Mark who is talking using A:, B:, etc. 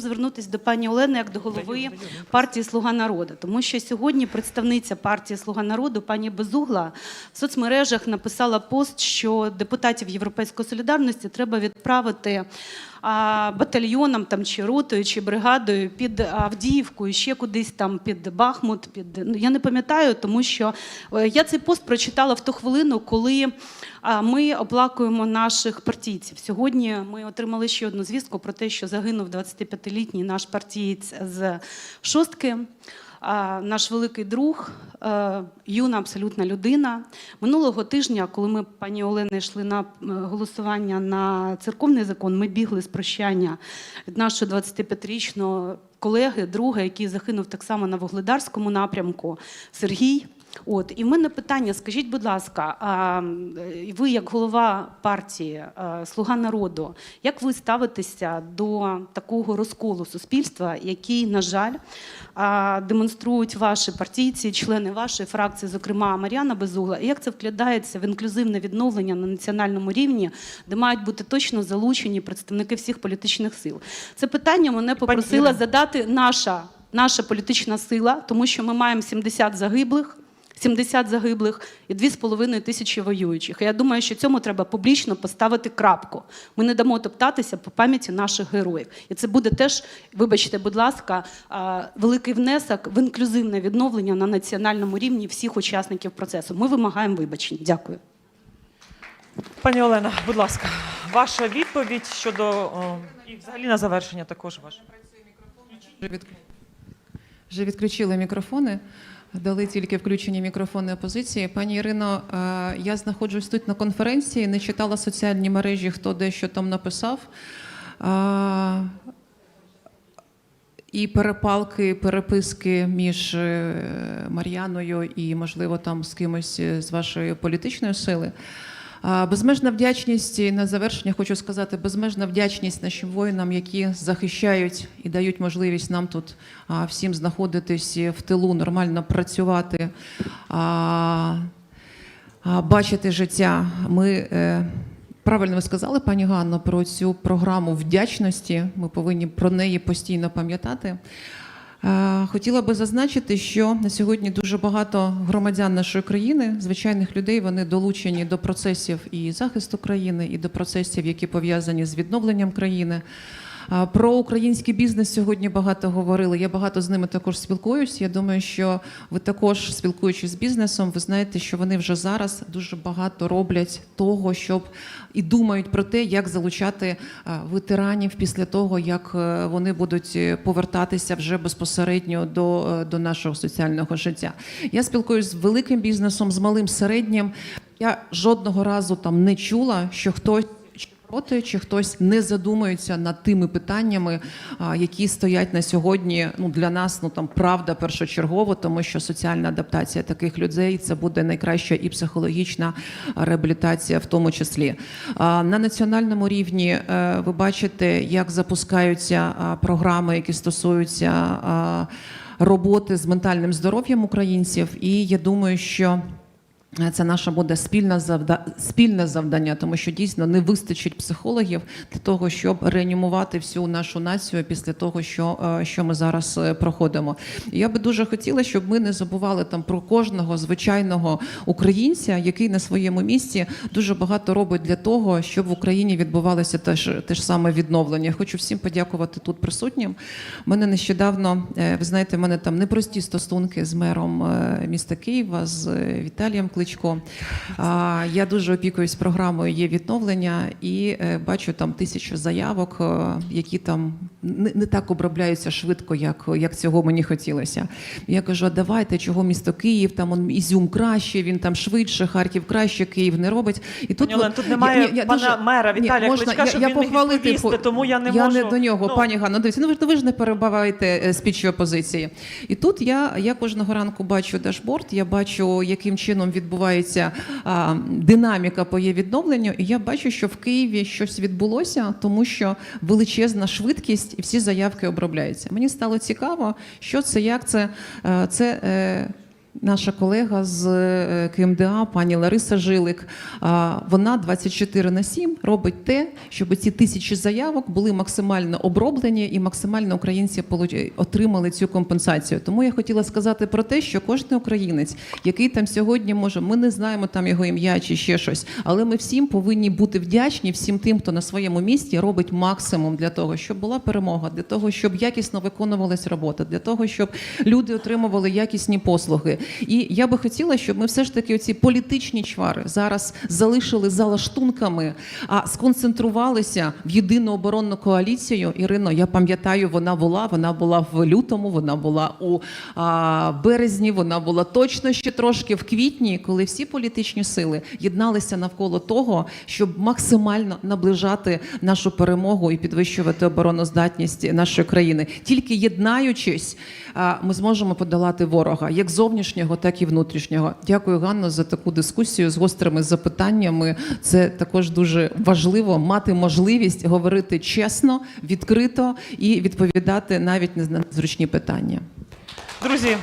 A: Звернутися до пані Олени як до голови партії Слуга народу, тому що сьогодні представниця партії Слуга народу, пані Безугла, в соцмережах написала пост, що депутатів Європейської солідарності треба відправити а, батальйоном там чи ротою, чи бригадою під Авдіївку, і ще кудись там під Бахмут. Під ну я не пам'ятаю, тому що е, я цей пост прочитала в ту хвилину, коли ми оплакуємо наших партійців. Сьогодні ми отримали ще одну звістку про те, що загинув 25-літній наш партієць з шостки. Наш великий друг, е, юна абсолютна людина. Минулого тижня, коли ми пані Олени йшли на е, голосування на церковний закон, ми бігли з прощання від нашого 25-річного колеги, друга, який загинув так само на Вугледарському напрямку, Сергій. От і в мене питання: скажіть, будь ласка, а е, ви, як голова партії е, Слуга народу, як ви ставитеся до такого розколу суспільства, який, на жаль, демонструють ваші партійці, члени вашої фракції, зокрема Мар'яна Безугла, і як це вкладається в інклюзивне відновлення на національному рівні, де мають бути точно залучені представники всіх політичних сил? Це питання мене попросила задати наша, наша політична сила, тому що ми маємо 70 загиблих. 70 загиблих і 2,5 тисячі воюючих. І я думаю, що цьому треба публічно поставити крапку. Ми не дамо топтатися по пам'яті наших героїв. І це буде теж, вибачте, будь ласка, великий внесок в інклюзивне відновлення на національному рівні всіх учасників процесу. Ми вимагаємо вибачень. Дякую.
B: Пані Олена, будь ласка, ваша відповідь щодо о, і взагалі на завершення також ваша.
C: Вже відключили мікрофони, дали тільки включені мікрофони опозиції. Пані Ірино, е, я знаходжусь тут на конференції, не читала соціальні мережі, хто де що там написав. Е, І перепалки, переписки між е, Мар'яною і, можливо, там з кимось з вашої політичної сили. Безмежна вдячність і на завершення хочу сказати, безмежна вдячність нашим воїнам, які захищають і дають можливість нам тут всім знаходитись в тилу, нормально працювати, бачити життя. Ми е, правильно ви сказали, пані Ганно, про цю програму вдячності. Ми повинні про неї постійно пам'ятати. Е, Хотіла би зазначити, що на сьогодні дуже багато громадян нашої країни, звичайних людей, вони долучені до процесів і захисту країни, і до процесів, які пов'язані з відновленням країни. Про український бізнес сьогодні багато говорили. Я багато з ними також спілкуюсь. Я думаю, що ви також спілкуючись з бізнесом, ви знаєте, що вони вже зараз дуже багато роблять того, щоб і думають про те, як залучати ветеранів після того, як е, вони будуть е, повертатися вже безпосередньо до, е, до нашого соціального життя. Я спілкуюсь з великим бізнесом, з малим середнім. Я жодного разу там не чула, що хтось проти, чи хтось не задумується над тими питаннями, які стоять на сьогодні. Ну для нас ну там правда першочергово, тому що соціальна адаптація таких людей це буде найкраща і психологічна реабілітація, в тому числі на національному рівні. е, Ви бачите, як запускаються програми, які стосуються роботи з ментальним здоров'ям українців, і я думаю, що. Це наше буде спільне завда... спільне завдання, тому що дійсно не вистачить психологів для того, щоб реанімувати всю нашу націю після того, що, е, що ми зараз е, проходимо. Я би дуже хотіла, щоб ми не забували там про кожного звичайного українця, який на своєму місці дуже багато робить для того, щоб в Україні відбувалося теж те ж саме відновлення. Хочу всім подякувати тут присутнім. У мене нещодавно, е, ви знаєте, в мене там непрості стосунки з мером міста Києва, з Віталієм Кличко. Я дуже опікуюсь програмою є відновлення і е, бачу там тисячу заявок, е, які там не, не так обробляються швидко, як, як цього мені хотілося. Я кажу: а давайте, чого місто Київ, там он Ізюм краще, він там швидше, Харків краще, Київ не робить. І
B: Пані
C: ви-
B: Олен, тут немає пана мера
C: Ні,
B: Віталія
C: можна-
B: Кличка, щоб він міг
C: похвалити
B: відповісти,
C: по-
B: тому я не
C: я
B: можу,
C: не до нього,
B: ну-
C: пані Ганно, дивіться, ну ви ж ви ж не перебиваєте е, спічі опозиції. І тут я, я кожного ранку бачу дашборд, я бачу, яким чином відбувається а, динаміка по є відновленню, і я бачу, що в Києві щось відбулося, тому що величезна швидкість і всі заявки обробляються. Мені стало цікаво, що це, як це. Е, Це е, Наша колега з е, КМДА, пані Лариса Жилик, вона 24 на 7 робить те, щоб ці тисячі заявок були максимально оброблені і максимально українці отримали цю компенсацію. Тому я хотіла сказати про те, що кожен українець, який там сьогодні може, ми не знаємо там його ім'я чи ще щось, але ми всім повинні бути вдячні всім тим, хто на своєму місці робить максимум для того, щоб була перемога, для того, щоб якісно виконувалась робота, для того, щоб люди отримували якісні послуги. І я би хотіла, щоб ми все ж таки оці політичні чвари зараз залишили за лаштунками, а сконцентрувалися в єдину оборонну коаліцію. Ірино, я пам'ятаю, вона була. Вона була в лютому, вона була у а, березні, вона була точно ще трошки в квітні, коли всі політичні сили єдналися навколо того, щоб максимально наближати нашу перемогу і підвищувати обороноздатність нашої країни. Тільки єднаючись, ми зможемо подолати ворога як зовнішнього, так і внутрішнього. Дякую, Ганно, за таку дискусію з гострими запитаннями. Це також дуже важливо мати можливість говорити чесно, відкрито і відповідати навіть на зручні питання.
B: Друзі,